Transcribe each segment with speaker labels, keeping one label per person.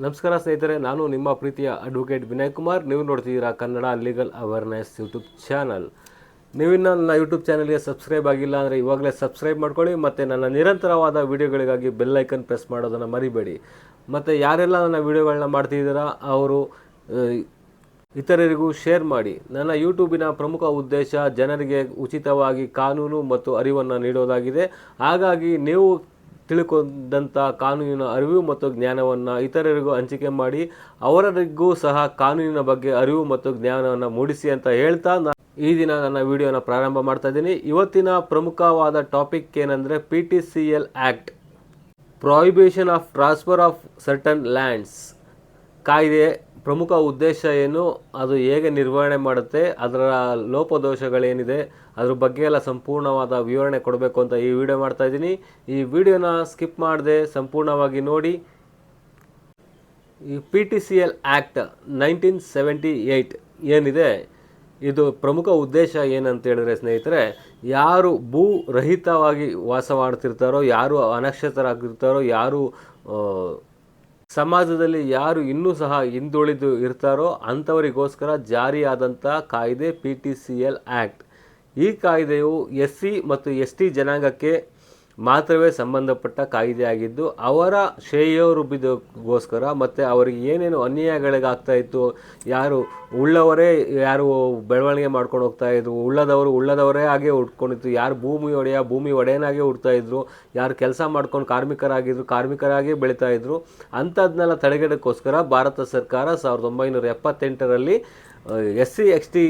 Speaker 1: ನಮಸ್ಕಾರ ಸ್ನೇಹಿತರೆ, ನಾನು ನಿಮ್ಮ ಪ್ರೀತಿಯ ಅಡ್ವೊಕೇಟ್ ವಿನಯ್ ಕುಮಾರ್. ನೀವು ನೋಡ್ತಿದ್ದೀರಾ Kannada legal awareness YouTube channel. ನೀವು ನನ್ನ ಯೂಟ್ಯೂಬ್ ಚಾನಲ್ಗೆ ಸಬ್ಸ್ಕ್ರೈಬ್ ಆಗಿಲ್ಲ ಅಂದರೆ ಇವಾಗಲೇ ಸಬ್ಸ್ಕ್ರೈಬ್ ಮಾಡ್ಕೊಳ್ಳಿ ಮತ್ತು ನನ್ನ ನಿರಂತರವಾದ ವಿಡಿಯೋಗಳಿಗಾಗಿ ಬೆಲ್ ಐಕನ್ ಪ್ರೆಸ್ ಮಾಡೋದನ್ನು ಮರಿಬೇಡಿ. ಮತ್ತು ಯಾರೆಲ್ಲ ನನ್ನ ವೀಡಿಯೋಗಳನ್ನ ಮಾಡ್ತಿದ್ದೀರಾ, ಅವರು ಇತರರಿಗೂ ಶೇರ್ ಮಾಡಿ. ನನ್ನ ಯೂಟ್ಯೂಬಿನ ಪ್ರಮುಖ ಉದ್ದೇಶ ಜನರಿಗೆ ಉಚಿತವಾಗಿ ಕಾನೂನು ಮತ್ತು ಅರಿವನ್ನು ನೀಡೋದಾಗಿದೆ. ಹಾಗಾಗಿ ನೀವು ತಿಳ್ಕೊಂಡಂಥ ಕಾನೂನಿನ ಅರಿವು ಮತ್ತು ಜ್ಞಾನವನ್ನು ಇತರರಿಗೂ ಹಂಚಿಕೆ ಮಾಡಿ ಅವರಿಗೂ ಸಹ ಕಾನೂನಿನ ಬಗ್ಗೆ ಅರಿವು ಮತ್ತು ಜ್ಞಾನವನ್ನು ಮೂಡಿಸಿ ಅಂತ ಹೇಳ್ತಾ ನಾ ಈ ದಿನ ನನ್ನ ವಿಡಿಯೋನ ಪ್ರಾರಂಭ ಮಾಡ್ತಾ ಇದ್ದೀನಿ. ಇವತ್ತಿನ ಪ್ರಮುಖವಾದ ಟಾಪಿಕ್ ಏನಂದರೆ P T C L act prohibition of transfer of certain lands ಕಾಯ್ದೆ ಪ್ರಮುಖ ಉದ್ದೇಶ ಏನು, ಅದು ಹೇಗೆ ನಿರ್ವಹಣೆ ಮಾಡುತ್ತೆ, ಅದರ ಲೋಪದೋಷಗಳೇನಿದೆ ಅದ್ರ ಬಗ್ಗೆ ಎಲ್ಲ ಸಂಪೂರ್ಣವಾದ ವಿವರಣೆ ಕೊಡಬೇಕು ಅಂತ ಈ ವಿಡಿಯೋ ಮಾಡ್ತಾ ಇದ್ದೀನಿ. ಈ ವಿಡಿಯೋನ ಸ್ಕಿಪ್ ಮಾಡದೆ ಸಂಪೂರ್ಣವಾಗಿ ನೋಡಿ. ಈ P T C L act nineteen seventy eight ಏನಿದೆ? ಇದು ಪ್ರಮುಖ ಉದ್ದೇಶ ಏನಂತ ಹೇಳಿದ್ರೆ ಸ್ನೇಹಿತರೆ, ಯಾರು ಭೂ ರಹಿತವಾಗಿ ವಾಸ ಮಾಡ್ತಿರ್ತಾರೋ, ಯಾರು ಅನಕ್ಷತರಾಗಿರ್ತಾರೋ ಯಾರು ಸಮಾಜದಲ್ಲಿ ಯಾರು ಇನ್ನೂ ಸಹ ಹಿಂದುಳಿದು ಇರ್ತಾರೋ ಅಂಥವರಿಗೋಸ್ಕರ ಜಾರಿಯಾದಂಥ ಕಾಯ್ದೆ P T C L act ಈ ಕಾಯ್ದೆಯು ಎಸ್ ಸಿ ಮತ್ತು ಎಸ್ ಟಿ ಜನಾಂಗಕ್ಕೆ ಮಾತ್ರವೇ ಸಂಬಂಧಪಟ್ಟ ಕಾಯ್ದೆ ಆಗಿದ್ದು ಅವರ ಬಿದ್ದಕ್ಕೋಸ್ಕರ ಮತ್ತು ಅವರಿಗೆ ಏನೇನು ಅನ್ಯಾಯಗಳಿಗಾಗ್ತಾ ಇತ್ತು, ಯಾರು ಉಳ್ಳವರೇ, ಯಾರು ಬೆಳವಣಿಗೆ ಮಾಡ್ಕೊಂಡು ಹೋಗ್ತಾ ಇದ್ರು, ಉಳ್ಳದವರು ಉಳ್ಳದವರೇ ಹಾಗೆ ಉಟ್ಕೊಂಡಿತ್ತು ಯಾರು ಭೂಮಿ ಒಡೆಯ, ಭೂಮಿ ಒಡೆಯನಾಗೆ ಇದ್ರು, ಯಾರು ಕೆಲಸ ಮಾಡ್ಕೊಂಡು ಕಾರ್ಮಿಕರಾಗಿದ್ರು ಕಾರ್ಮಿಕರಾಗಿ ಬೆಳೀತಾ ಇದ್ರು ಅಂಥದ್ದನ್ನೆಲ್ಲ ತಡೆಗಡಕ್ಕೋಸ್ಕರ ಭಾರತ ಸರ್ಕಾರ ಸಾವಿರದ ಒಂಬೈನೂರ ಎಪ್ಪತ್ತೆಂಟರಲ್ಲಿ ಎಸ್ ಸಿ ಎಕ್ಸ್ ಟಿ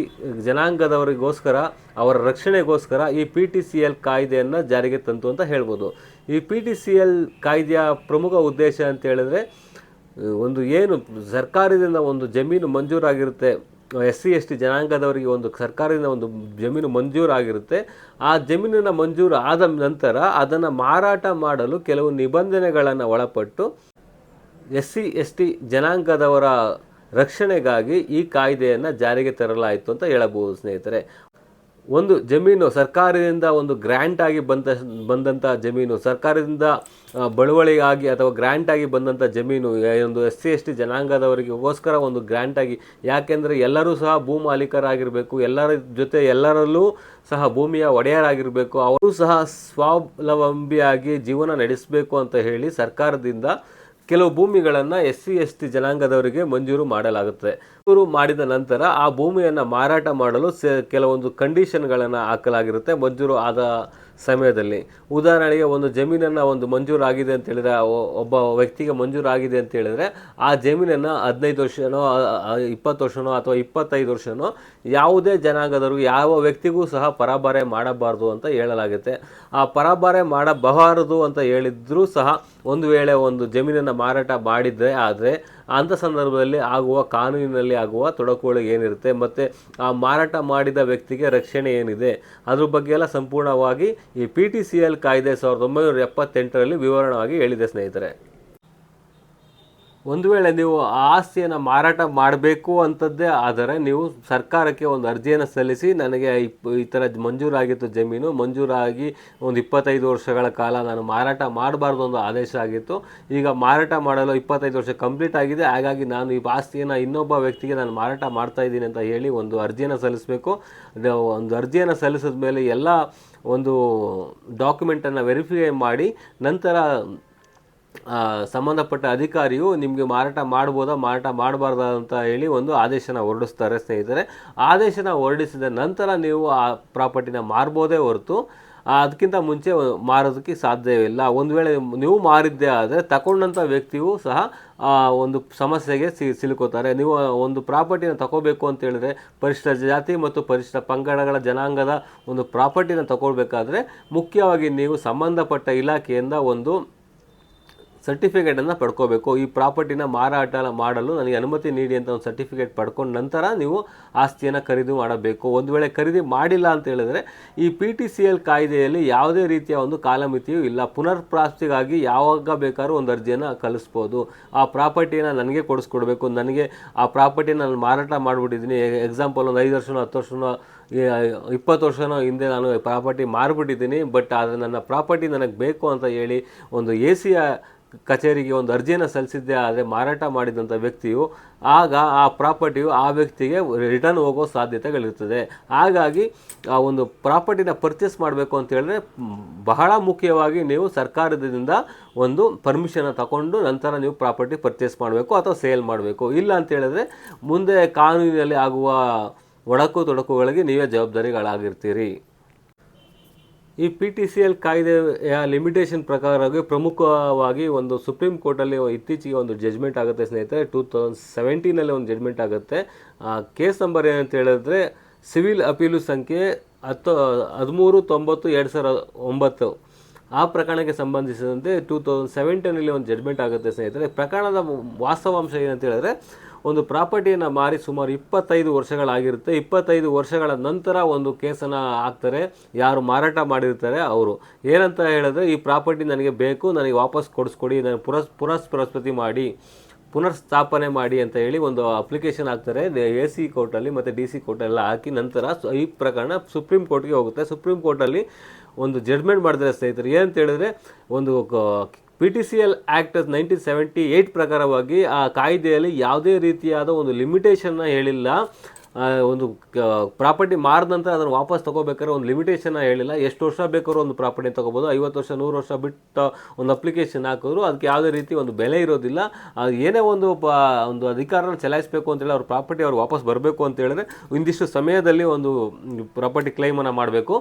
Speaker 1: ಜನಾಂಗದವರಿಗೋಸ್ಕರ, ಅವರ ರಕ್ಷಣೆಗೋಸ್ಕರ ಈ ಪಿ ಟಿ ಸಿ ಎಲ್ ಕಾಯ್ದೆಯನ್ನು ಜಾರಿಗೆ ತಂತು ಅಂತ ಹೇಳ್ಬೋದು. ಈ ಪಿ ಟಿ ಸಿ ಎಲ್ ಕಾಯ್ದೆಯ ಪ್ರಮುಖ ಉದ್ದೇಶ ಅಂತ ಹೇಳಿದ್ರೆ, ಒಂದು ಏನು ಸರ್ಕಾರದಿಂದ ಒಂದು ಜಮೀನು ಮಂಜೂರಾಗಿರುತ್ತೆ ಎಸ್ ಸಿ ಎಸ್ ಟಿ ಜನಾಂಗದವರಿಗೆ ಒಂದು ಸರ್ಕಾರದಿಂದ ಒಂದು ಜಮೀನು ಮಂಜೂರಾಗಿರುತ್ತೆ, ಆ ಜಮೀನಿನ ಮಂಜೂರು ಆದ ನಂತರ ಅದನ್ನು ಮಾರಾಟ ಮಾಡಲು ಕೆಲವು ನಿಬಂಧನೆಗಳನ್ನು ಒಳಪಟ್ಟು ಎಸ್ ಸಿ ಎಸ್ ಟಿ ಜನಾಂಗದವರ ರಕ್ಷಣೆಗಾಗಿ ಈ ಕಾಯ್ದೆಯನ್ನು ಜಾರಿಗೆ ತರಲಾಯಿತು ಅಂತ ಹೇಳಬಹುದು ಸ್ನೇಹಿತರೆ. ಒಂದು ಜಮೀನು ಸರ್ಕಾರದಿಂದ ಒಂದು ಗ್ರ್ಯಾಂಟ್ ಆಗಿ ಬಂದ ಬಂದಂಥ ಜಮೀನು, ಸರ್ಕಾರದಿಂದ ಬಳುವಳಿಗಾಗಿ ಅಥವಾ ಗ್ರ್ಯಾಂಟ್ ಆಗಿ ಬಂದಂಥ ಜಮೀನು ಒಂದು ಎಸ್ ಸಿ, ಎಸ್ ಟಿ ಜನಾಂಗದವರಿಗೋಸ್ಕರ ಒಂದು ಗ್ರ್ಯಾಂಟ್ ಆಗಿ, ಯಾಕೆಂದರೆ ಎಲ್ಲರೂ ಸಹ ಭೂ ಮಾಲೀಕರಾಗಿರಬೇಕು, ಎಲ್ಲರ ಜೊತೆ ಎಲ್ಲರಲ್ಲೂ ಸಹ ಭೂಮಿಯ ಒಡೆಯರಾಗಿರಬೇಕು, ಅವರು ಸಹ ಸ್ವಾವಲಂಬಿಯಾಗಿ ಜೀವನ ನಡೆಸಬೇಕು ಅಂತ ಹೇಳಿ ಸರ್ಕಾರದಿಂದ ಕೆಲವು ಭೂಮಿಗಳನ್ನು ಎಸ್ ಸಿ ಎಸ್ ಟಿ ಜನಾಂಗದವರಿಗೆ ಮಂಜೂರು ಮಾಡಲಾಗುತ್ತದೆ ಮಂಜೂರು ಮಾಡಿದ ನಂತರ ಆ ಭೂಮಿಯನ್ನು ಮಾರಾಟ ಮಾಡಲು ಕೆಲವೊಂದು ಕಂಡೀಷನ್ಗಳನ್ನು ಹಾಕಲಾಗಿರುತ್ತೆ. ಮಂಜೂರು ಆದ ಸಮಯದಲ್ಲಿ. ಉದಾಹರಣೆಗೆ ಒಂದು ಜಮೀನನ್ನು ಒಂದು ಮಂಜೂರಾಗಿದೆ ಅಂತ ಹೇಳಿದ್ರೆ ಒಬ್ಬ ವ್ಯಕ್ತಿಗೆ ಮಂಜೂರಾಗಿದೆ ಅಂತ ಹೇಳಿದ್ರೆ, ಆ ಜಮೀನನ್ನು ಹದಿನೈದು ವರ್ಷನೋ ಇಪ್ಪತ್ತು ವರ್ಷನೋ ಅಥವಾ ಇಪ್ಪತ್ತೈದು ವರ್ಷನೋ ಯಾವುದೇ ಜನಾಂಗದವರು, ಯಾವ ವ್ಯಕ್ತಿಗೂ ಸಹ ಪರಾಬಾರೆ ಮಾಡಬಾರ್ದು ಅಂತ ಹೇಳಲಾಗುತ್ತೆ. ಆ ಪರಾಬಾರೆ ಮಾಡಬಾರದು ಅಂತ ಹೇಳಿದ್ರೂ ಸಹ ಒಂದು ವೇಳೆ ಒಂದು ಜಮೀನನ್ನು ಮಾರಾಟ ಮಾಡಿದರೆ ಆದರೆ ಅಂಥ ಸಂದರ್ಭದಲ್ಲಿ ಆಗುವ ಕಾನೂನಿನಲ್ಲಿ ಆಗುವ ತೊಡಕುಗಳು ಏನಿರುತ್ತೆ? ಮತ್ತು ಆ ಮಾರಾಟ ಮಾಡಿದ ವ್ಯಕ್ತಿಗೆ ರಕ್ಷಣೆ ಏನಿದೆ? ಅದ್ರ ಬಗ್ಗೆ ಎಲ್ಲ ಸಂಪೂರ್ಣವಾಗಿ ಈ ಪಿ ಟಿ ಸಿ ಎಲ್ ಕಾಯ್ದೆ ಸಾವಿರದ ಒಂಬೈನೂರ ಎಪ್ಪತ್ತೆಂಟರಲ್ಲಿ ವಿವರಣವಾಗಿ ಹೇಳಿದೆ ಸ್ನೇಹಿತರೆ. ಒಂದು ವೇಳೆ ನೀವು ಆ ಆಸ್ತಿಯನ್ನು ಮಾರಾಟ ಮಾಡಬೇಕು ಅಂತದ್ದೇ ಆದರೆ ನೀವು ಸರ್ಕಾರಕ್ಕೆ ಒಂದು ಅರ್ಜಿಯನ್ನು ಸಲ್ಲಿಸಿ, ನನಗೆ ಈ ಥರ ಮಂಜೂರಾಗಿತ್ತು ಜಮೀನು, ಮಂಜೂರಾಗಿ ಒಂದು ಇಪ್ಪತ್ತೈದು ವರ್ಷಗಳ ಕಾಲ ನಾನು ಮಾರಾಟ ಮಾಡಬಾರ್ದು ಒಂದು ಆದೇಶ ಆಗಿತ್ತು. ಈಗ ಮಾರಾಟ ಮಾಡಲು ಇಪ್ಪತ್ತೈದು ವರ್ಷ ಕಂಪ್ಲೀಟ್ ಆಗಿದೆ. ಹಾಗಾಗಿ ನಾನು ಈ ಆಸ್ತಿಯನ್ನು ಇನ್ನೊಬ್ಬ ವ್ಯಕ್ತಿಗೆ ನಾನು ಮಾರಾಟ ಮಾಡ್ತಾ ಇದ್ದೀನಿ ಅಂತ ಹೇಳಿ ಒಂದು ಅರ್ಜಿಯನ್ನು ಸಲ್ಲಿಸಬೇಕು. ಒಂದು ಅರ್ಜಿಯನ್ನು ಸಲ್ಲಿಸಿದ ಮೇಲೆ ಎಲ್ಲ ಒಂದು ಡಾಕ್ಯುಮೆಂಟನ್ನು ವೆರಿಫೈ ಮಾಡಿ ನಂತರ ಸಂಬಂಧಪಟ್ಟ ಅಧಿಕಾರಿಯು ನಿಮಗೆ ಮಾರಾಟ ಮಾಡ್ಬೋದಾ, ಮಾರಾಟ ಮಾಡಬಾರ್ದ ಅಂತ ಹೇಳಿ ಒಂದು ಆದೇಶನ ಹೊರಡಿಸ್ತಾರೆ ಸ್ನೇಹಿತರೆ. ಆದೇಶನ ಹೊರಡಿಸಿದ ನಂತರ ನೀವು ಆ ಪ್ರಾಪರ್ಟಿನ ಮಾರ್ಬೋದೇ ಹೊರತು ಅದಕ್ಕಿಂತ ಮುಂಚೆ ಮಾರೋದಕ್ಕೆ ಸಾಧ್ಯವಿಲ್ಲ ಒಂದು ವೇಳೆ ನೀವು ಮಾರಿದ್ದೇ ಆದರೆ ತಗೊಂಡಂಥ ವ್ಯಕ್ತಿಯು ಸಹ ಒಂದು ಸಮಸ್ಯೆಗೆ ಸಿ, ಸಿಲುಕೋತಾರೆ. ನೀವು ಒಂದು ಪ್ರಾಪರ್ಟಿನ ತಗೋಬೇಕು ಅಂತ ಹೇಳಿದ್ರೆ ಪರಿಶಿಷ್ಟ ಜಾತಿ ಮತ್ತು ಪರಿಶಿಷ್ಟ ಪಂಗಡಗಳ ಜನಾಂಗದ ಒಂದು ಪ್ರಾಪರ್ಟಿನ ತಗೊಳ್ಬೇಕಾದ್ರೆ ಮುಖ್ಯವಾಗಿ ನೀವು ಸಂಬಂಧಪಟ್ಟ ಇಲಾಖೆಯಿಂದ ಒಂದು ಸರ್ಟಿಫಿಕೇಟನ್ನು ಪಡ್ಕೋಬೇಕು. ಈ ಪ್ರಾಪರ್ಟಿನ ಮಾರಾಟ ಮಾಡಲು ನನಗೆ ಅನುಮತಿ ನೀಡಿ ಅಂತ ಒಂದು ಸರ್ಟಿಫಿಕೇಟ್ ಪಡ್ಕೊಂಡ ನಂತರ ನೀವು ಆಸ್ತಿಯನ್ನು ಖರೀದಿ ಮಾಡಬೇಕು. ಒಂದು ವೇಳೆ ಖರೀದಿ ಮಾಡಿಲ್ಲ ಅಂತ ಹೇಳಿದ್ರೆ ಈ ಪಿ ಟಿ ಸಿ ಎಲ್ ಕಾಯ್ದೆಯಲ್ಲಿ ಯಾವುದೇ ರೀತಿಯ ಒಂದು ಕಾಲಮಿತಿಯೂ ಇಲ್ಲ. ಪುನರ್ ಪ್ರಾಪ್ತಿಗಾಗಿ ಯಾವಾಗ ಬೇಕಾದ್ರೂ ಒಂದು ಅರ್ಜಿಯನ್ನು ಕಲಿಸ್ಬೋದು. ಆ ಪ್ರಾಪರ್ಟಿಯನ್ನು ನನಗೆ ಕೊಡಿಸ್ಕೊಡ್ಬೇಕು. ನನಗೆ ಆ ಪ್ರಾಪರ್ಟಿನ ನಾನು ಮಾರಾಟ ಮಾಡಿಬಿಟ್ಟಿದ್ದೀನಿ. ಎಕ್ಸಾಂಪಲ್ ಒಂದು ಐದು ವರ್ಷನೋ, ಹತ್ತು ವರ್ಷನೋ ಇಪ್ಪತ್ತು ವರ್ಷನೋ ಹಿಂದೆ ನಾನು ಪ್ರಾಪರ್ಟಿ ಮಾರ್ಬಿಟ್ಟಿದ್ದೀನಿ. ಬಟ್ ಆದರೆ ನನ್ನ ಪ್ರಾಪರ್ಟಿ ನನಗೆ ಬೇಕು ಅಂತ ಹೇಳಿ ಒಂದು ಎ ಸಿಯ ಕಚೇರಿಗೆ ಒಂದು ಅರ್ಜಿಯನ್ನು ಸಲ್ಲಿಸಿದ್ದೆ, ಆದರೆ ಮಾರಾಟ ಮಾಡಿದಂಥ ವ್ಯಕ್ತಿಯು ಆಗ ಆ ಪ್ರಾಪರ್ಟಿಯು ಆ ವ್ಯಕ್ತಿಗೆ ರಿಟರ್ನ್ ಹೋಗೋ ಸಾಧ್ಯತೆಗಳಿರ್ತದೆ ಹಾಗಾಗಿ ಆ ಒಂದು ಪ್ರಾಪರ್ಟಿನ ಪರ್ಚೇಸ್ ಮಾಡಬೇಕು ಅಂತ ಹೇಳಿದ್ರೆ ಬಹಳ ಮುಖ್ಯವಾಗಿ ನೀವು ಸರ್ಕಾರದಿಂದ ಒಂದು ಪರ್ಮಿಷನ್ನ ತಗೊಂಡು ನಂತರ ನೀವು ಪ್ರಾಪರ್ಟಿ ಪರ್ಚೇಸ್ ಮಾಡಬೇಕು ಅಥವಾ ಸೇಲ್ ಮಾಡಬೇಕು. ಇಲ್ಲ ಅಂತ ಹೇಳಿದ್ರೆ ಮುಂದೆ ಕಾನೂನಿನಲ್ಲಿ ಆಗುವ ಒಡಕು ತೊಡಕುಗಳಿಗೆ ನೀವೇ ಜವಾಬ್ದಾರಿಗಳಾಗಿರ್ತೀರಿ. ಈ ಪಿ ಟಿ ಸಿ ಎಲ್ ಕಾಯ್ದೆಯ ಲಿಮಿಟೇಷನ್ ಪ್ರಕಾರವಾಗಿ ಪ್ರಮುಖವಾಗಿ ಒಂದು ಸುಪ್ರೀಂ ಕೋರ್ಟಲ್ಲಿ ಇತ್ತೀಚೆಗೆ ಒಂದು ಜಜ್ಮೆಂಟ್ ಆಗುತ್ತೆ ಸ್ನೇಹಿತರೆ. ಟೂ ತೌಸಂಡ್ ಸೆವೆಂಟೀನಲ್ಲಿ ಒಂದು ಜಜ್ಮೆಂಟ್ ಆಗುತ್ತೆ. ಆ ಕೇಸ್ ನಂಬರ್ ಏನಂತ ಹೇಳಿದ್ರೆ ಸಿವಿಲ್ ಅಪೀಲು ಸಂಖ್ಯೆ ಹತ್ತು, ಹದಿಮೂರು, ತೊಂಬತ್ತು, ಎರಡು ಸಾವಿರದ ಒಂಬತ್ತು. ಆ ಪ್ರಕರಣಕ್ಕೆ ಸಂಬಂಧಿಸಿದಂತೆ ಟೂ ತೌಸಂಡ್ ಸೆವೆಂಟೀನಲ್ಲಿ ಒಂದು ಜಡ್ಮೆಂಟ್ ಆಗುತ್ತೆ ಸ್ನೇಹಿತರೆ. ಪ್ರಕರಣದ ವಾಸ್ತವಾಂಶ ಏನಂತ ಹೇಳಿದ್ರೆ, ಒಂದು ಪ್ರಾಪರ್ಟಿಯನ್ನು ಮಾರಿ ಸುಮಾರು ಇಪ್ಪತ್ತೈದು ವರ್ಷಗಳಾಗಿರುತ್ತೆ. ಇಪ್ಪತ್ತೈದು ವರ್ಷಗಳ ನಂತರ ಒಂದು ಕೇಸನ್ನು ಹಾಕ್ತಾರೆ. ಯಾರು ಮಾರಾಟ ಮಾಡಿರ್ತಾರೆ ಅವರು. ಏನಂತ ಹೇಳಿದ್ರೆ, ಈ ಪ್ರಾಪರ್ಟಿ ನನಗೆ ಬೇಕು, ನನಗೆ ವಾಪಸ್ ಕೊಡಿಸ್ಕೊಡಿ ನಾನು ಪುರಸ್ ಪುರಸ್ ಪುರಸ್ಪತಿ ಮಾಡಿ. ಪುನರ್ ಸ್ಥಾಪನೆ ಮಾಡಿ ಅಂತ ಹೇಳಿ ಒಂದು ಅಪ್ಲಿಕೇಶನ್ ಹಾಕ್ತಾರೆ. ಎ ಸಿ ಕೋರ್ಟಲ್ಲಿ ಮತ್ತು ಡಿ ಸಿ ಕೋರ್ಟೆಲ್ಲ ಹಾಕಿ ನಂತರ ಈ ಪ್ರಕರಣ ಸುಪ್ರೀಂ ಕೋರ್ಟ್ಗೆ ಹೋಗುತ್ತೆ. ಸುಪ್ರೀಂ ಕೋರ್ಟಲ್ಲಿ ಒಂದು ಜಡ್ಮೆಂಟ್ ಮಾಡಿದ್ರೆ ಸ್ನೇಹಿತರು, ಏನಂತ ಹೇಳಿದ್ರೆ ಒಂದು P T C L act nineteen seventy eight ಪ್ರಕಾರವಾಗಿ ಆ ಕಾಯ್ದೆಯಲ್ಲಿ ಯಾವುದೇ ರೀತಿಯಾದ ಒಂದು ಲಿಮಿಟೇಷನ್ನ ಹೇಳಿಲ್ಲ. ಒಂದು ಪ್ರಾಪರ್ಟಿ ಮಾರಿದ ನಂತರ ಅದನ್ನು ವಾಪಸ್ ತಗೋಬೇಕಾದ್ರೆ ಒಂದು ಲಿಮಿಟೇಷನ್ ಹೇಳಿಲ್ಲ. ಎಷ್ಟು ವರ್ಷ ಬೇಕಾದ್ರೂ ಒಂದು ಪ್ರಾಪರ್ಟಿ ತಗೋಬೋದು. ಐವತ್ತು ವರ್ಷ, ನೂರು ವರ್ಷ ಬಿಟ್ಟು ಒಂದು ಅಪ್ಲಿಕೇಶನ್ ಹಾಕಿದ್ರು. ಅದಕ್ಕೆ ಯಾವುದೇ ರೀತಿ ಒಂದು ಬೆಲೆ ಇರೋದಿಲ್ಲ. ಏನೇ ಒಂದು ಒಂದು ಅಧಿಕಾರನ ಚಲಾಯಿಸಬೇಕು ಅಂತೇಳಿ ಅವ್ರ ಪ್ರಾಪರ್ಟಿ ಅವ್ರು ವಾಪಸ್ ಬರಬೇಕು ಅಂತ ಹೇಳಿದ್ರೆ, ಇಂದಿಷ್ಟು ಸಮಯದಲ್ಲಿ ಒಂದು ಪ್ರಾಪರ್ಟಿ ಕ್ಲೈಮನ್ನು ಮಾಡಬೇಕು.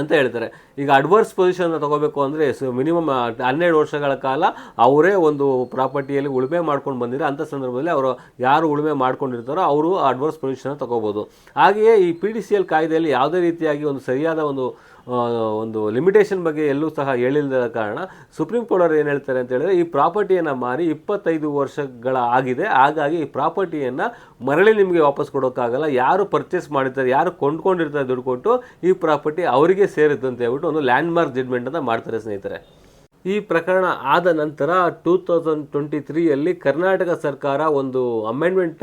Speaker 1: ಅಂತ ಹೇಳ್ತಾರೆ. ಈಗ ಅಡ್ವರ್ಸ್ ಪೊಸಿಷನ್ ತಗೋಬೇಕು ಅಂದರೆ ಮಿನಿಮಮ್ ಹನ್ನೆರಡು ವರ್ಷಗಳ ಕಾಲ ಅವರೇ ಒಂದು ಪ್ರಾಪರ್ಟಿಯಲ್ಲಿ ಉಳುಮೆ ಮಾಡ್ಕೊಂಡು ಬಂದಿರೋ ಅಂಥ ಸಂದರ್ಭದಲ್ಲಿ ಅವರು ಯಾರು ಉಳುಮೆ ಮಾಡ್ಕೊಂಡಿರ್ತಾರೋ ಅವರು ಅಡ್ವರ್ಸ್ ಪೊಸಿಷನ್ ತೊಗೋಬೋದು. ಹಾಗೆಯೇ ಈ ಪಿ ಡಿ ಸಿ ಎಲ್ ಕಾಯ್ದೆಯಲ್ಲಿ ಯಾವುದೇ ರೀತಿಯಾಗಿ ಒಂದು ಸರಿಯಾದ ಒಂದು ಒಂದು ಲಿಮಿಟೇಷನ್ ಬಗ್ಗೆ ಎಲ್ಲೂ ಸಹ ಹೇಳಿಲ್ಲದ ಕಾರಣ ಸುಪ್ರೀಂ ಕೋರ್ಟ್ ಅವರು ಏನು ಹೇಳ್ತಾರೆ ಅಂತ ಹೇಳಿದ್ರೆ, ಈ ಪ್ರಾಪರ್ಟಿಯನ್ನು ಮಾರಿ ಇಪ್ಪತ್ತೈದು ವರ್ಷಗಳ ಆಗಿದೆ. ಹಾಗಾಗಿ ಈ ಪ್ರಾಪರ್ಟಿಯನ್ನು ಮರಳಿ ನಿಮಗೆ ವಾಪಸ್ ಕೊಡೋಕ್ಕಾಗಲ್ಲ. ಯಾರು ಪರ್ಚೇಸ್ ಮಾಡಿರ್ತಾರೆ, ಯಾರು ಕೊಂಡ್ಕೊಂಡಿರ್ತಾರೆ ದುಡ್ಡು ಕೊಟ್ಟು ಈ ಪ್ರಾಪರ್ಟಿ ಅವರಿಗೆ ಸೇರುತ್ತೆ ಅಂತ ಹೇಳ್ಬಿಟ್ಟು ಒಂದು ಲ್ಯಾಂಡ್ ಮಾರ್ಕ್ ಜಡ್ಮೆಂಟ್ ಅಂತ ಮಾಡ್ತಾರೆ ಸ್ನೇಹಿತರೆ. ಈ ಪ್ರಕರಣ ಆದ ನಂತರ ಟೂ ತೌಸಂಡ್ ಟ್ವೆಂಟಿ ತ್ರೀಯಲ್ಲಿ ಕರ್ನಾಟಕ ಸರ್ಕಾರ ಒಂದು ಅಮೆಂಡ್ಮೆಂಟ್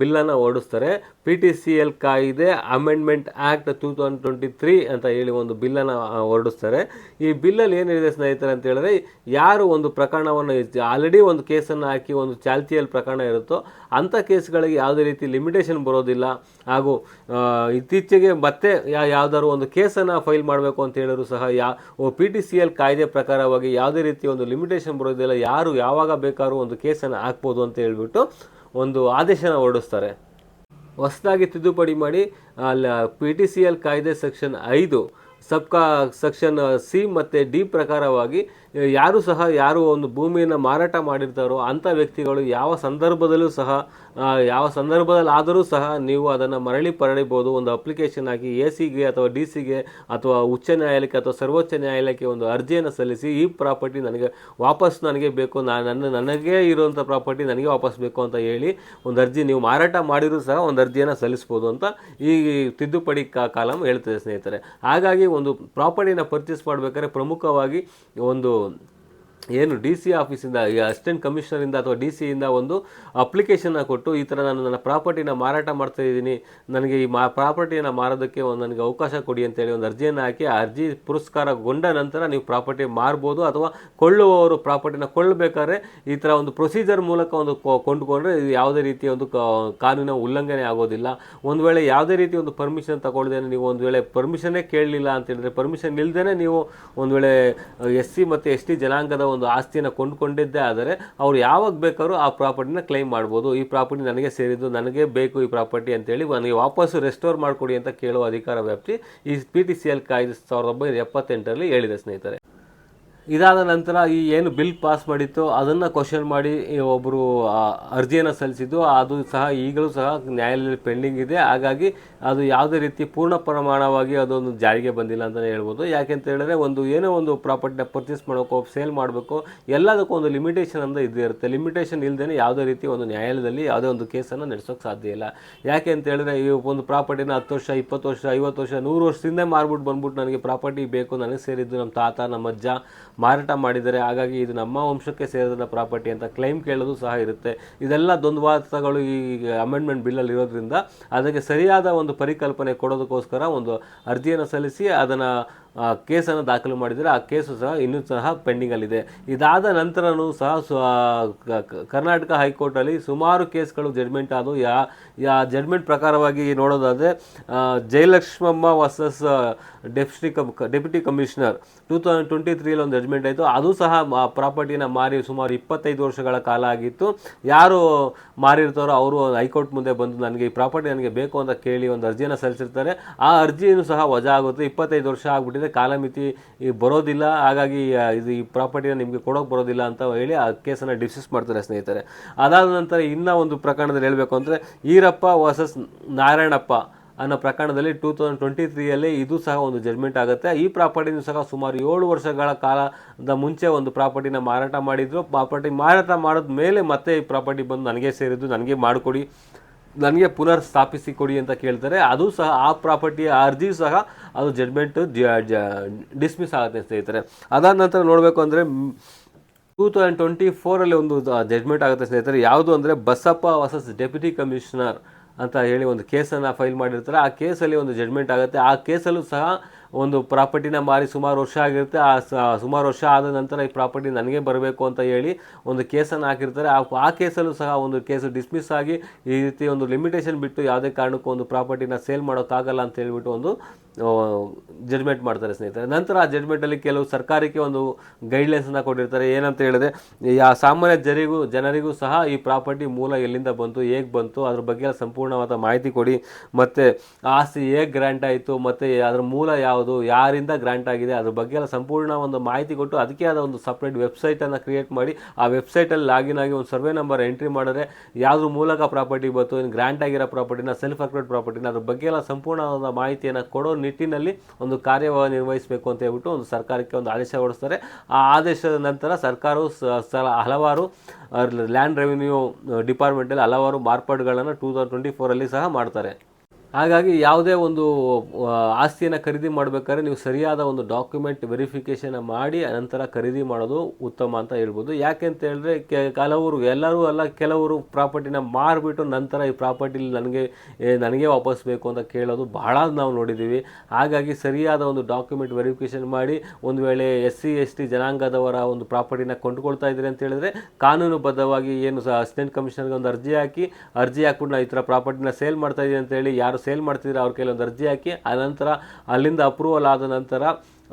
Speaker 1: ಬಿಲ್ಲನ್ನು ಹೊರಡಿಸ್ತಾರೆ. ಪಿ ಟಿ ಸಿ ಎಲ್ ಕಾಯ್ದೆ amendment act two thousand twenty three ಅಂತ ಹೇಳಿ ಒಂದು ಬಿಲ್ಲನ್ನು ಹೊರಡಿಸ್ತಾರೆ. ಈ ಬಿಲ್ಲಲ್ಲಿ ಏನಿದೆ ಸ್ನೇಹಿತರೆ ಅಂತ ಹೇಳಿದ್ರೆ, ಯಾರು ಒಂದು ಪ್ರಕರಣವನ್ನು ಆಲ್ರೆಡಿ ಒಂದು ಕೇಸನ್ನು ಹಾಕಿ ಒಂದು ಚಾಲ್ತಿಯಲ್ಲಿ ಪ್ರಕರಣ ಇರುತ್ತೋ, ಅಂಥ ಕೇಸ್ಗಳಿಗೆ ಯಾವುದೇ ರೀತಿ ಲಿಮಿಟೇಷನ್ ಬರೋದಿಲ್ಲ. ಹಾಗೂ ಇತ್ತೀಚೆಗೆ ಮತ್ತೆ ಯಾವ್ದಾದ್ರು ಒಂದು ಕೇಸನ್ನು ಫೈಲ್ ಮಾಡಬೇಕು ಅಂತ ಹೇಳಿದ್ರು ಸಹ, ಯಾ ಪಿ ಟಿ ಸಿ ಎಲ್ ಕಾಯ್ದೆ ಪ್ರಕಾರವಾಗಿ ಯಾವುದೇ ರೀತಿ ಒಂದು ಲಿಮಿಟೇಷನ್ ಬರೋದಿಲ್ಲ. ಯಾರು ಯಾವಾಗ ಬೇಕಾದ್ರೂ ಒಂದು ಕೇಸನ್ನು ಹಾಕ್ಬೋದು ಅಂತ ಹೇಳ್ಬಿಟ್ಟು ಒಂದು ಆದೇಶನ ಹೊರಡಿಸ್ತಾರೆ. ಹೊಸದಾಗಿ ತಿದ್ದುಪಡಿ ಮಾಡಿ, ಅಲ್ಲ ಪಿ ಟಿ ಸಿ ಎಲ್ ಕಾಯ್ದೆ ಸೆಕ್ಷನ್ ಐದು ಸಬ್ಕಾ ಸೆಕ್ಷನ್ ಸಿ ಮತ್ತು ಡಿ ಪ್ರಕಾರವಾಗಿ ಯಾರು ಸಹ ಯಾರು ಒಂದು ಭೂಮಿಯನ್ನು ಮಾರಾಟ ಮಾಡಿರ್ತಾರೋ ಅಂಥ ವ್ಯಕ್ತಿಗಳು ಯಾವ ಸಂದರ್ಭದಲ್ಲೂ ಸಹ ಯಾವ ಸಂದರ್ಭದಲ್ಲಿ ಆದರೂ ಸಹ ನೀವು ಅದನ್ನು ಮರಳಿ ಪಡೆಯಬಹುದು ಒಂದು ಅಪ್ಲಿಕೇಶನ್ ಹಾಕಿ ಎ ಸಿಗೆ ಅಥವಾ ಡಿ ಸಿಗೆ ಅಥವಾ ಉಚ್ಚ ನ್ಯಾಯಾಲಯಕ್ಕೆ ಅಥವಾ ಸರ್ವೋಚ್ಚ ನ್ಯಾಯಾಲಯಕ್ಕೆ ಒಂದು ಅರ್ಜಿಯನ್ನು ಸಲ್ಲಿಸಿ ಈ ಪ್ರಾಪರ್ಟಿ ನನಗೆ ವಾಪಸ್ ನನಗೆ ಬೇಕು. ನಾನು ನನ್ನ, ನನಗೇ ಇರುವಂಥ ಪ್ರಾಪರ್ಟಿ ನನಗೆ ವಾಪಸ್ ಬೇಕು ಅಂತ ಹೇಳಿ ಒಂದು ಅರ್ಜಿ ನೀವು ಮಾರಾಟ ಮಾಡಿದರೂ ಸಹ ಒಂದು ಅರ್ಜಿಯನ್ನು ಸಲ್ಲಿಸ್ಬೋದು ಅಂತ ಈ ತಿದ್ದುಪಡಿ ಕಾಲಂ ಹೇಳ್ತದೆ ಸ್ನೇಹಿತರೆ. ಹಾಗಾಗಿ ಒಂದು ಪ್ರಾಪರ್ಟಿನ ಪರ್ಚೇಸ್ ಮಾಡಬೇಕಾದ್ರೆ ಪ್ರಮುಖವಾಗಿ ಒಂದು no ಏನು ಡಿ ಸಿ ಆಫೀಸಿಂದ ಈ ಅಸಿಸ್ಟೆಂಟ್ ಕಮಿಷನರಿಂದ ಅಥವಾ ಡಿ ಸಿಯಿಂದ ಒಂದು ಅಪ್ಲಿಕೇಶನ್ನ ಕೊಟ್ಟು ಈ ಥರ ನಾನು ನನ್ನ ಪ್ರಾಪರ್ಟಿನ ಮಾರಾಟ ಮಾಡ್ತಾ ಇದ್ದೀನಿ. ನನಗೆ ಈ ಮಾ ಪ್ರಾಪರ್ಟಿಯನ್ನು ಮಾರೋದಕ್ಕೆ ಒಂದು ನನಗೆ ಅವಕಾಶ ಕೊಡಿ ಅಂತೇಳಿ ಒಂದು ಅರ್ಜಿಯನ್ನು ಹಾಕಿ, ಆ ಅರ್ಜಿ ಪುರಸ್ಕಾರಗೊಂಡ ನಂತರ ನೀವು ಪ್ರಾಪರ್ಟಿ ಮಾರ್ಬೋದು ಅಥವಾ ಕೊಳ್ಳುವವರು ಪ್ರಾಪರ್ಟಿನ ಕೊಳ್ಳಬೇಕಾದ್ರೆ ಈ ಥರ ಒಂದು ಪ್ರೊಸೀಜರ್ ಮೂಲಕ ಒಂದು ಕೊಂಡುಕೊಂಡ್ರೆ ಯಾವುದೇ ರೀತಿಯ ಒಂದು ಕಾನೂನಿನ ಉಲ್ಲಂಘನೆ ಆಗೋದಿಲ್ಲ. ಒಂದು ವೇಳೆ ಯಾವುದೇ ರೀತಿ ಒಂದು ಪರ್ಮಿಷನ್ ತಗೊಳ್ದೇನೆ ನೀವು ಒಂದು ವೇಳೆ ಪರ್ಮಿಷನ್ನೇ ಕೇಳಲಿಲ್ಲ ಅಂತ ಹೇಳಿದ್ರೆ ಪರ್ಮಿಷನ್ ಇಲ್ಲದೇ ನೀವು ಒಂದು ವೇಳೆ ಎಸ್ ಸಿ ಮತ್ತು ಎಸ್ ಟಿ ಜನಾಂಗದ ಒಂದು ಆಸ್ತಿಯನ್ನು ಕೊಂಡುಕೊಂಡಿದ್ದೇ ಆದರೆ ಅವ್ರು ಯಾವಾಗ ಬೇಕಾದ್ರೂ ಆ ಪ್ರಾಪರ್ಟಿನ ಕ್ಲೈಮ್ ಮಾಡ್ಬೋದು. ಈ ಪ್ರಾಪರ್ಟಿ ನನಗೆ ಸೇರಿದ್ದು, ನನಗೆ ಬೇಕು ಈ ಪ್ರಾಪರ್ಟಿ ಅಂತೇಳಿ ನನಗೆ ವಾಪಸ್ಸು ರೆಸ್ಟೋರ್ ಮಾಡಿಕೊಡಿ ಅಂತ ಕೇಳುವ ಅಧಿಕಾರ ವ್ಯಾಪ್ತಿ ಈ ಪಿ ಟಿ ಸಿ ಎಲ್ ಕಾಯ್ದೆ ಸಾವಿರದ ಒಂಬೈನೂರ ಎಪ್ಪತ್ತೆಂಟರಲ್ಲಿ ಹೇಳಿದೆ ಸ್ನೇಹಿತರೆ. ಇದಾದ ನಂತರ ಈ ಏನು ಬಿಲ್ ಪಾಸ್ ಮಾಡಿತ್ತು ಅದನ್ನು ಕ್ವಶನ್ ಮಾಡಿ ಒಬ್ಬರು ಅರ್ಜಿಯನ್ನು ಸಲ್ಲಿಸಿದ್ದು, ಅದು ಸಹ ಈಗಲೂ ಸಹ ನ್ಯಾಯಾಲಯದಲ್ಲಿ ಪೆಂಡಿಂಗ್ ಇದೆ. ಹಾಗಾಗಿ ಅದು ಯಾವುದೇ ರೀತಿ ಪೂರ್ಣ ಪ್ರಮಾಣವಾಗಿ ಅದೊಂದು ಜಾರಿಗೆ ಬಂದಿಲ್ಲ ಅಂತಲೇ ಹೇಳ್ಬೋದು. ಯಾಕೆಂತ ಹೇಳಿದ್ರೆ ಒಂದು ಏನೋ ಒಂದು ಪ್ರಾಪರ್ಟಿನ ಪರ್ಚೇಸ್ ಮಾಡೋಕ್ಕೋ ಸೇಲ್ ಮಾಡಬೇಕು, ಎಲ್ಲದಕ್ಕೂ ಒಂದು ಲಿಮಿಟೇಷನ್ ಅಂತ ಇದ್ದೇ ಇರುತ್ತೆ. ಲಿಮಿಟೇಷನ್ ಇಲ್ಲದೇ ಯಾವುದೇ ರೀತಿ ಒಂದು ನ್ಯಾಯಾಲಯದಲ್ಲಿ ಯಾವುದೇ ಒಂದು ಕೇಸನ್ನು ನಡೆಸೋಕೆ ಸಾಧ್ಯ ಇಲ್ಲ. ಯಾಕೆ ಅಂತ ಹೇಳಿದ್ರೆ ಈ ಒಂದು ಪ್ರಾಪರ್ಟಿನ ಹತ್ತು ವರ್ಷ, ಇಪ್ಪತ್ತು ವರ್ಷ, ಐವತ್ತು ವರ್ಷ, ನೂರು ವರ್ಷದಿಂದ ಮಾರ್ಬಿಟ್ಟು ಬಂದ್ಬಿಟ್ಟು ನನಗೆ ಪ್ರಾಪರ್ಟಿ ಬೇಕು, ನನಗೆ ಸೇರಿದ್ದು ನಮ್ಮ ತಾತ, ನಮ್ಮ ಅಜ್ಜ ಮಾರಾಟ ಮಾಡಿದರೆ ಹಾಗಾಗಿ ಇದು ನಮ್ಮ ವಂಶಕ್ಕೆ ಸೇರಿದ ಪ್ರಾಪರ್ಟಿ ಅಂತ ಕ್ಲೈಮ್ ಕೇಳೋದು ಸಹ ಇರುತ್ತೆ. ಇದೆಲ್ಲ ದ್ವಂದ್ವಾರ್ಥಗಳು ಈ ಅಮೆಂಡ್ಮೆಂಟ್ ಬಿಲ್ಲಲ್ಲಿ ಇರೋದ್ರಿಂದ ಅದಕ್ಕೆ ಸರಿಯಾದ ಒಂದು ಪರಿಕಲ್ಪನೆ ಕೊಡೋದಕ್ಕೋಸ್ಕರ ಒಂದು ಅರ್ಜಿಯನ್ನು ಸಲ್ಲಿಸಿ ಅದನ್ನು ಕೇಸನ್ನು ದಾಖಲು ಮಾಡಿದರೆ ಆ ಕೇಸು ಸಹ ಇನ್ನೂ ಸಹ ಪೆಂಡಿಂಗಲ್ಲಿದೆ. ಇದಾದ ನಂತರನೂ ಸಹ ಕರ್ನಾಟಕ ಹೈಕೋರ್ಟಲ್ಲಿ ಸುಮಾರು ಕೇಸ್ಗಳು ಜಡ್ಮೆಂಟ್ ಆದವು. ಯಾ ಯಾ ಜಡ್ಮೆಂಟ್ ಪ್ರಕಾರವಾಗಿ ನೋಡೋದಾದರೆ Jayalakshmamma versus deputy cum deputy commissioner two thousand twenty ತ್ರೀಲಿ ಒಂದು ಜಡ್ಮೆಂಟ್ ಆಯಿತು. ಅದು ಸಹ ಪ್ರಾಪರ್ಟಿನ ಮಾರಿ ಸುಮಾರು ಇಪ್ಪತ್ತೈದು ವರ್ಷಗಳ ಕಾಲ ಆಗಿತ್ತು. ಯಾರು ಮಾರಿರ್ತಾರೋ ಅವರು ಹೈಕೋರ್ಟ್ ಮುಂದೆ ಬಂದು ನನಗೆ ಈ ಪ್ರಾಪರ್ಟಿ ನನಗೆ ಬೇಕು ಅಂತ ಕೇಳಿ ಒಂದು ಅರ್ಜಿಯನ್ನು ಸಲ್ಲಿಸಿರ್ತಾರೆ. ಆ ಅರ್ಜಿಯನ್ನು ಸಹ ವಜಾ ಆಗುತ್ತೆ ಇಪ್ಪತ್ತೈದು ವರ್ಷ ಆಗ್ಬಿಟ್ಟಿದೆ. ಕಾಲಮಿತಿ ಈ ಬರೋದಿಲ್ಲ, ಹಾಗಾಗಿ ಇದು ಈ ಪ್ರಾಪರ್ಟಿನ ನಿಮಗೆ ಕೊಡೋಕೆ ಬರೋದಿಲ್ಲ ಅಂತ ಹೇಳಿ ಆ ಕೇಸನ್ನು ಡಿಸ್ಮಿಸ್ ಮಾಡ್ತಾರೆ ಸ್ನೇಹಿತರೆ. ಅದಾದ ನಂತರ ಇನ್ನೂ ಒಂದು ಪ್ರಕರಣದಲ್ಲಿ ಹೇಳಬೇಕು ಅಂದರೆ ಈರಪ್ಪ ವರ್ಸಸ್ ನಾರಾಯಣಪ್ಪ ಅನ್ನೋ ಪ್ರಕರಣದಲ್ಲಿ ಟೂ ತೌಸಂಡ್ ಟ್ವೆಂಟಿ ತ್ರೀಯಲ್ಲಿ ಇದು ಸಹ ಒಂದು ಜಡ್ಮೆಂಟ್ ಆಗುತ್ತೆ. ಈ ಪ್ರಾಪರ್ಟಿನೂ ಸಹ ಸುಮಾರು ಏಳು ವರ್ಷಗಳ ಕಾಲದ ಮುಂಚೆ ಒಂದು ಪ್ರಾಪರ್ಟಿನ ಮಾರಾಟ ಮಾಡಿದ್ರು. ಪ್ರಾಪರ್ಟಿ ಮಾರಾಟ ಮಾಡಿದ ಮೇಲೆ ಮತ್ತೆ ಈ ಪ್ರಾಪರ್ಟಿ ಬಂದು ನನಗೆ ಸೇರಿದ್ದು, ನನಗೆ ಮಾಡಿಕೊಡಿ ನನಗೆ ಪುನರ್ ಸ್ಥಾಪಿಸಿ ಕೊಡಿ ಅಂತ ಕೇಳ್ತಾರೆ. ಅದು ಸಹ ಆ ಪ್ರಾಪರ್ಟಿಯ ಅರ್ಜಿ ಸಹ ಅದು ಜಡ್ಮೆಂಟ್ ಡಿಸ್ಮಿಸ್ ಆಗುತ್ತೆ ಸ್ನೇಹಿತರೆ. ಅದಾದ ನಂತರ ನೋಡಬೇಕು ಅಂದರೆ ಟೂ ತೌಸಂಡ್ ಟ್ವೆಂಟಿ ಫೋರಲ್ಲಿ ಒಂದು ಜಡ್ಮೆಂಟ್ ಆಗುತ್ತೆ ಸ್ನೇಹಿತರೆ. ಯಾವುದು ಅಂದರೆ ಬಸಪ್ಪ ವರ್ಸಸ್ ಡೆಪ್ಯೂಟಿ ಕಮಿಷನರ್ ಅಂತ ಹೇಳಿ ಒಂದು ಕೇಸನ್ನು ಫೈಲ್ ಮಾಡಿರ್ತಾರೆ. ಆ ಕೇಸಲ್ಲಿ ಒಂದು ಜಡ್ಮೆಂಟ್ ಆಗುತ್ತೆ. ಆ ಕೇಸಲ್ಲೂ ಸಹ ಒಂದು ಪ್ರಾಪರ್ಟಿನ ಮಾರಿ ಸುಮಾರು ವರ್ಷ ಆಗಿರುತ್ತೆ. ಆ ಸುಮಾರು ವರ್ಷ ಆದ ನಂತರ ಈ ಪ್ರಾಪರ್ಟಿ ನನಗೆ ಬರಬೇಕು ಅಂತ ಹೇಳಿ ಒಂದು ಕೇಸನ್ನು ಹಾಕಿರ್ತಾರೆ. ಆ ಆ ಕೇಸಲ್ಲೂ ಸಹ ಒಂದು ಕೇಸು ಡಿಸ್ಮಿಸ್ ಆಗಿ ಈ ರೀತಿ ಒಂದು ಲಿಮಿಟೇಷನ್ ಬಿಟ್ಟು ಯಾವುದೇ ಕಾರಣಕ್ಕೂ ಒಂದು ಪ್ರಾಪರ್ಟಿನ ಸೇಲ್ ಮಾಡೋಕ್ಕಾಗಲ್ಲ ಅಂತ ಹೇಳಿಬಿಟ್ಟು ಒಂದು ಜಡ್ಮೆಂಟ್ ಮಾಡ್ತಾರೆ ಸ್ನೇಹಿತರೆ. ನಂತರ ಆ ಜಡ್ಮೆಂಟಲ್ಲಿ ಕೆಲವು ಸರ್ಕಾರಕ್ಕೆ ಒಂದು ಗೈಡ್ಲೈನ್ಸನ್ನು ಕೊಟ್ಟಿರ್ತಾರೆ. ಏನಂತ ಹೇಳಿದ್ರೆ ಯಾ ಸಾಮಾನ್ಯ ಜನರಿಗೂ ಜನರಿಗೂ ಸಹ ಈ ಪ್ರಾಪರ್ಟಿ ಮೂಲ ಎಲ್ಲಿಂದ ಬಂತು, ಹೇಗೆ ಬಂತು, ಅದ್ರ ಬಗ್ಗೆ ಸಂಪೂರ್ಣವಾದ ಮಾಹಿತಿ ಕೊಡಿ. ಮತ್ತು ಆಸ್ತಿ ಹೇಗೆ ಗ್ರ್ಯಾಂಟ್ ಆಯಿತು, ಮತ್ತು ಅದರ ಮೂಲ ಯಾವುದು, ಯಾರಿಂದ ಗ್ರ್ಯಾಂಟ್ ಆಗಿದೆ, ಅದ್ರ ಬಗ್ಗೆ ಎಲ್ಲ ಸಂಪೂರ್ಣ ಒಂದು ಮಾಹಿತಿ ಕೊಟ್ಟು ಅದಕ್ಕೆ ಆದ ಒಂದು ಸಪ್ರೇಟ್ ವೆಬ್ಸೈಟನ್ನು ಕ್ರಿಯೇಟ್ ಮಾಡಿ, ಆ ವೆಬ್ಸೈಟಲ್ಲಿ ಲಾಗಿನ್ ಆಗಿ ಒಂದು ಸರ್ವೆ ನಂಬರ್ ಎಂಟ್ರಿ ಮಾಡಿದ್ರೆ ಯಾವ್ದ್ರ ಮೂಲಕ ಪ್ರಾಪರ್ಟಿ ಬಂತು, ಏನು ಗ್ರ್ಯಾಂಟ್ ಆಗಿರೋ ಪ್ರಾಪರ್ಟಿನ ಸೆಲ್ಫ್ ಅಕ್ರೆಡ್ ಪ್ರಾಪರ್ಟಿನ ಅದ್ರ ಬಗ್ಗೆ ಎಲ್ಲ ಸಂಪೂರ್ಣವಾದ ಮಾಹಿತಿಯನ್ನು ಕೊಡೋ ನಿಟ್ಟಿನಲ್ಲಿ ಒಂದು ಕಾರ್ಯ ನಿರ್ವಹಿಸಬೇಕು ಅಂತ ಹೇಳ್ಬಿಟ್ಟು ಒಂದು ಸರ್ಕಾರಕ್ಕೆ ಒಂದು ಆದೇಶ ಹೊರಡಿಸ್ತಾರೆ. ಆ ಆದೇಶದ ನಂತರ ಸರ್ಕಾರವು ಹಲವಾರು ಲ್ಯಾಂಡ್ ರೆವಿನ್ಯೂ ಡಿಪಾರ್ಟ್ಮೆಂಟಲ್ಲಿ ಹಲವಾರು ಮಾರ್ಪಾಡುಗಳನ್ನು ಟೂ ತೌಸಂಡ್ ಟ್ವೆಂಟಿ ಫೋರಲ್ಲಿ ಸಹ ಮಾಡ್ತಾರೆ. ಹಾಗಾಗಿ ಯಾವುದೇ ಒಂದು ಆಸ್ತಿಯನ್ನು ಖರೀದಿ ಮಾಡಬೇಕಾದ್ರೆ ನೀವು ಸರಿಯಾದ ಒಂದು ಡಾಕ್ಯುಮೆಂಟ್ ವೆರಿಫಿಕೇಷನ್ ಮಾಡಿ ನಂತರ ಖರೀದಿ ಮಾಡೋದು ಉತ್ತಮ ಅಂತ ಹೇಳ್ಬೋದು. ಯಾಕೆ ಅಂತ ಹೇಳಿದ್ರೆ ಕೆಲವರು, ಎಲ್ಲರೂ ಅಲ್ಲ, ಕೆಲವರು ಪ್ರಾಪರ್ಟಿನ ಮಾರಿಬಿಟ್ಟು ನಂತರ ಈ ಪ್ರಾಪರ್ಟಿಲಿ ನನಗೆ ನನಗೆ ವಾಪಸ್ ಬೇಕು ಅಂತ ಕೇಳೋದು ಬಹಳ ನಾವು ನೋಡಿದ್ದೀವಿ. ಹಾಗಾಗಿ ಸರಿಯಾದ ಒಂದು ಡಾಕ್ಯುಮೆಂಟ್ ವೆರಿಫಿಕೇಷನ್ ಮಾಡಿ ಒಂದು ವೇಳೆ ಎಸ್ ಸಿ ಎಸ್ ಟಿ ಜನಾಂಗದವರ ಒಂದು ಪ್ರಾಪರ್ಟಿನ ಕೊಂಡುಕೊಳ್ತಾ ಇದ್ದೀರಿ ಅಂತ ಹೇಳಿದ್ರೆ ಕಾನೂನುಬದ್ಧವಾಗಿ ಏನು ಅಸಿಸ್ಟೆಂಟ್ ಕಮಿಷನರ್ಗೆ ಒಂದು ಅರ್ಜಿ ಹಾಕಿ, ಅರ್ಜಿ ಹಾಕ್ಬಿಟ್ಟು ನಾನು ಈ ಥರ ಪ್ರಾಪರ್ಟಿನ ಸೇಲ್ ಮಾಡ್ತಾ ಅಂತ ಹೇಳಿ ಯಾರು ಸೇಲ್ ಮಾಡ್ತಿದ್ರೆ ಅವ್ರ ಕೈಲಿ ಒಂದು ಅರ್ಜಿ ಹಾಕಿ ಆನಂತರ ಅಲ್ಲಿಂದ ಅಪ್ರೂವಲ್ ಆದ ನಂತರ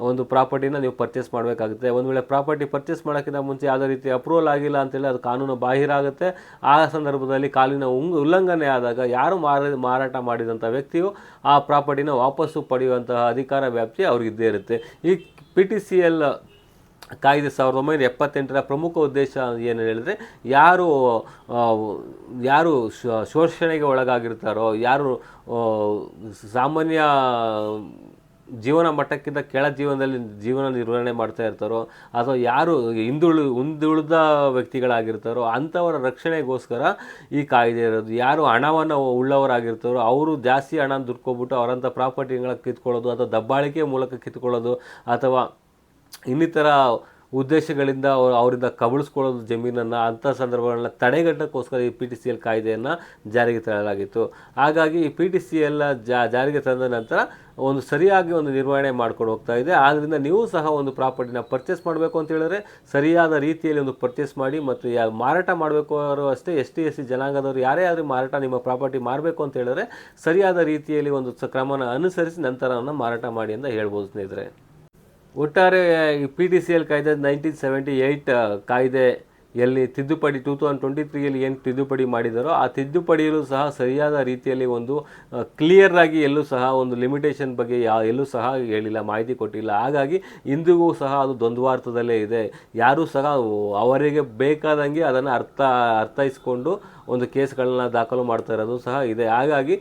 Speaker 1: ಒಂದು ಪ್ರಾಪರ್ಟಿನ ನೀವು ಪರ್ಚೇಸ್ ಮಾಡಬೇಕಾಗುತ್ತೆ. ಒಂದು ವೇಳೆ ಪ್ರಾಪರ್ಟಿ ಪರ್ಚೇಸ್ ಮಾಡೋಕ್ಕಿಂತ ಮುಂಚೆ ಯಾವುದೇ ರೀತಿ ಅಪ್ರೂವಲ್ ಆಗಿಲ್ಲ ಅಂತೇಳಿ ಅದು ಕಾನೂನು ಬಾಹಿರ ಆಗುತ್ತೆ. ಆ ಸಂದರ್ಭದಲ್ಲಿ ಕಾಲಿನ ಉಂಗ್, ಉಲ್ಲಂಘನೆ ಆದಾಗ ಯಾರು ಮಾರ, ಮಾರಾಟ ಮಾಡಿದಂಥ ವ್ಯಕ್ತಿಯು ಆ ಪ್ರಾಪರ್ಟಿನ ವಾಪಸ್ಸು ಪಡೆಯುವಂತಹ ಅಧಿಕಾರ ವ್ಯಾಪ್ತಿ ಅವ್ರಿಗಿದ್ದೇ ಇರುತ್ತೆ. ಈ ಪಿ ಟಿ ಸಿ ಎಲ್ ಕಾಯ್ದೆ ಸಾವಿರದ ಒಂಬೈನೂರ ಎಪ್ಪತ್ತೆಂಟರ ಪ್ರಮುಖ ಉದ್ದೇಶ ಏನು ಹೇಳಿದ್ರೆ, ಯಾರು ಯಾರು ಶೋಷಣೆಗೆ ಒಳಗಾಗಿರ್ತಾರೋ, ಯಾರು ಸಾಮಾನ್ಯ ಜೀವನ ಮಟ್ಟಕ್ಕಿಂತ ಕೆಳ ಜೀವನದಲ್ಲಿ ಜೀವನ ನಿರ್ವಹಣೆ ಮಾಡ್ತಾ ಇರ್ತಾರೋ, ಅಥವಾ ಯಾರು ಹಿಂದುಳು ಹಿಂದುಳಿದ ವ್ಯಕ್ತಿಗಳಾಗಿರ್ತಾರೋ, ಅಂಥವರ ರಕ್ಷಣೆಗೋಸ್ಕರ ಈ ಕಾಯ್ದೆ ಇರೋದು. ಯಾರು ಹಣವನ್ನು ಉಳ್ಳವರಾಗಿರ್ತಾರೋ, ಅವರು ಜಾಸ್ತಿ ಹಣ ದುಡ್ಕೊಬಿಟ್ಟು ಅವರಂಥ ಪ್ರಾಪರ್ಟಿಗಳ ಕಿತ್ಕೊಳ್ಳೋದು, ಅಥವಾ ದಬ್ಬಾಳಿಕೆ ಮೂಲಕ ಕಿತ್ಕೊಳ್ಳೋದು, ಅಥವಾ ಇನ್ನಿತರ ಉದ್ದೇಶಗಳಿಂದ ಅವ್ರು ಅವರಿಂದ ಕಬಳಿಸ್ಕೊಳ್ಳೋದು ಜಮೀನನ್ನು ಅಂಥ ಸಂದರ್ಭಗಳನ್ನ ತಡೆಗಟ್ಟಕ್ಕೋಸ್ಕರ ಈ ಪಿ ಟಿ ಸಿ ಎಲ್ ಕಾಯ್ದೆಯನ್ನು ಜಾರಿಗೆ ತರಲಾಗಿತ್ತು. ಹಾಗಾಗಿ ಈ ಪಿ ಟಿ ಸಿ ಎಲ್ ಜಾರಿಗೆ ತಂದ ನಂತರ ಒಂದು ಸರಿಯಾಗಿ ಒಂದು ನಿರ್ವಹಣೆ ಮಾಡ್ಕೊಂಡು ಹೋಗ್ತಾ ಇದೆ. ಆದ್ದರಿಂದ ನೀವು ಸಹ ಒಂದು ಪ್ರಾಪರ್ಟಿನ ಪರ್ಚೇಸ್ ಮಾಡಬೇಕು ಅಂತ ಹೇಳಿದ್ರೆ ಸರಿಯಾದ ರೀತಿಯಲ್ಲಿ ಒಂದು ಪರ್ಚೇಸ್ ಮಾಡಿ ಮತ್ತು ಯಾ ಮಾರಾಟ ಮಾಡಬೇಕು ಅವರು ಅಷ್ಟೇ ಎಸ್ ಟಿ ಎಸ್ ಸಿ ಜನಾಂಗದವರು ಯಾರೇ ಆದರೂ ಮಾರಾಟ ನಿಮ್ಮ ಪ್ರಾಪರ್ಟಿ ಮಾರಬೇಕು ಅಂತ ಹೇಳಿದ್ರೆ ಸರಿಯಾದ ರೀತಿಯಲ್ಲಿ ಒಂದು ಕ್ರಮನ ಅನುಸರಿಸಿ ನಂತರವನ್ನು ಮಾರಾಟ ಮಾಡಿ ಅಂತ ಹೇಳ್ಬೋದು ಸ್ನೇಹಿತರೆ. ಒಟ್ಟಾರೆ ಪಿ ಟಿ ಸಿ ಎಲ್ ಕಾಯ್ದೆ ನೈನ್ಟೀನ್ ಸೆವೆಂಟಿ ಏಯ್ಟ್ ಕಾಯ್ದೆ ಎಲ್ಲಿ ತಿದ್ದುಪಡಿ ಟೂ ತೌಸಂಡ್ ಟ್ವೆಂಟಿ ತ್ರೀಯಲ್ಲಿ ಏನು ತಿದ್ದುಪಡಿ ಮಾಡಿದಾರೋ ಆ ತಿದ್ದುಪಡಿಯಲ್ಲೂ ಸಹ ಸರಿಯಾದ ರೀತಿಯಲ್ಲಿ ಒಂದು ಕ್ಲಿಯರ್ ಆಗಿ ಎಲ್ಲೂ ಸಹ ಒಂದು ಲಿಮಿಟೇಷನ್ ಬಗ್ಗೆ ಯಾ, ಎಲ್ಲೂ ಸಹ ಹೇಳಿಲ್ಲ, ಮಾಹಿತಿ ಕೊಟ್ಟಿಲ್ಲ. ಹಾಗಾಗಿ ಇಂದಿಗೂ ಸಹ ಅದು ದ್ವಂದ್ವಾರ್ಥದಲ್ಲೇ ಇದೆ. ಯಾರೂ ಸಹ ಅವರಿಗೆ ಬೇಕಾದಂಗೆ ಅದನ್ನು ಅರ್ಥ, ಅರ್ಥೈಸ್ಕೊಂಡು ಒಂದು ಕೇಸ್ಗಳನ್ನ ದಾಖಲು ಮಾಡ್ತಾ ಇರೋದು ಸಹ ಇದೆ. ಹಾಗಾಗಿ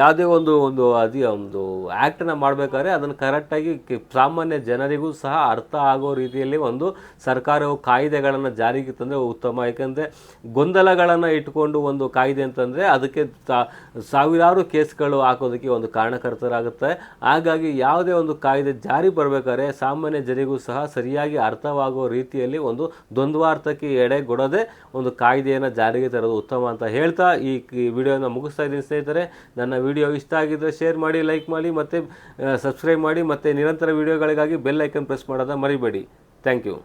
Speaker 1: ಯಾವುದೇ ಒಂದು ಒಂದು ಅದಿ, ಒಂದು ಆ್ಯಕ್ಟನ್ನು ಮಾಡಬೇಕಾದ್ರೆ ಅದನ್ನು ಕರೆಕ್ಟಾಗಿ ಸಾಮಾನ್ಯ ಜನರಿಗೂ ಸಹ ಅರ್ಥ ಆಗೋ ರೀತಿಯಲ್ಲಿ ಒಂದು ಸರ್ಕಾರವು ಕಾಯ್ದೆಗಳನ್ನು ಜಾರಿಗೆ ತಂದರೆ ಉತ್ತಮ. ಯಾಕೆಂದರೆ ಗೊಂದಲಗಳನ್ನು ಇಟ್ಕೊಂಡು ಒಂದು ಕಾಯ್ದೆ ಅಂತಂದರೆ ಅದಕ್ಕೆ ಸಾವಿರಾರು ಕೇಸ್ಗಳು ಹಾಕೋದಕ್ಕೆ ಒಂದು ಕಾರಣಕರ್ತರಾಗುತ್ತೆ. ಹಾಗಾಗಿ ಯಾವುದೇ ಒಂದು ಕಾಯ್ದೆ ಜಾರಿ ಬರಬೇಕಾದ್ರೆ ಸಾಮಾನ್ಯ ಜನರಿಗೂ ಸಹ ಸರಿಯಾಗಿ ಅರ್ಥವಾಗೋ ರೀತಿಯಲ್ಲಿ ಒಂದು ದ್ವಂದ್ವಾರ್ಥಕ್ಕೆ ಎಡೆಗೊಡದೆ ಒಂದು ಕಾಯ್ದೆಯನ್ನು ಜಾರಿಗೆ ತರೋದು ಉತ್ತಮ. ಉತ್ತಮ ಅಂತ ಹೇಳ್ತಾ ಈ ವಿಡಿಯೋನ ಮುಗಿಸ್ತಾ ಇದ್ದೀನಿ ಸ್ನೇಹಿತರೆ. ನನ್ನ ವಿಡಿಯೋ ಇಷ್ಟ ಆಗಿದ್ದರೆ ಶೇರ್ ಮಾಡಿ, ಲೈಕ್ ಮಾಡಿ, ಮತ್ತು ಸಬ್ಸ್ಕ್ರೈಬ್ ಮಾಡಿ, ಮತ್ತು ನಿರಂತರ ವಿಡಿಯೋಗಳಿಗಾಗಿ ಬೆಲ್ ಐಕನ್ ಪ್ರೆಸ್ ಮಾಡೋದನ್ನ ಮರಿಬೇಡಿ. Thank you.